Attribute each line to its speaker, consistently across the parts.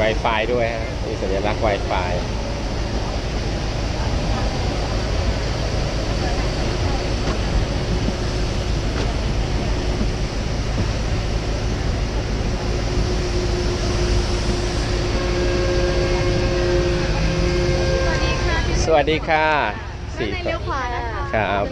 Speaker 1: Wi-Fi ด้วยฮะมีสัญลักษณ์ Wi-Fi
Speaker 2: สวัสดีค่ะ
Speaker 1: สวัสดีค่ะ
Speaker 2: ด้าน
Speaker 1: สี่
Speaker 2: ในเลี้ยวขวานะคะ
Speaker 1: ครับ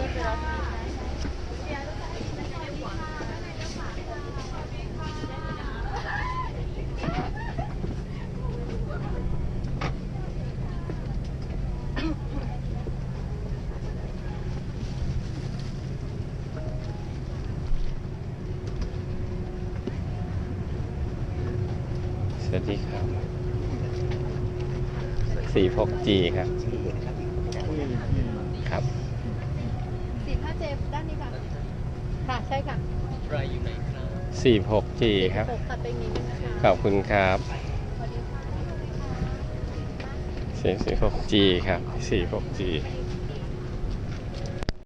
Speaker 1: สวัสดีครับ 46G ครับ ครับ
Speaker 2: สี่ห้าเจด้านนี้ค่ะ ค่ะ ใช่ค่ะ
Speaker 1: 46G ครับ
Speaker 2: หกตัดไปอีกนิดนึงนะคะ
Speaker 1: ขอบคุณครับ
Speaker 2: สวัสดีค่ะ
Speaker 1: 46G ครับ 46G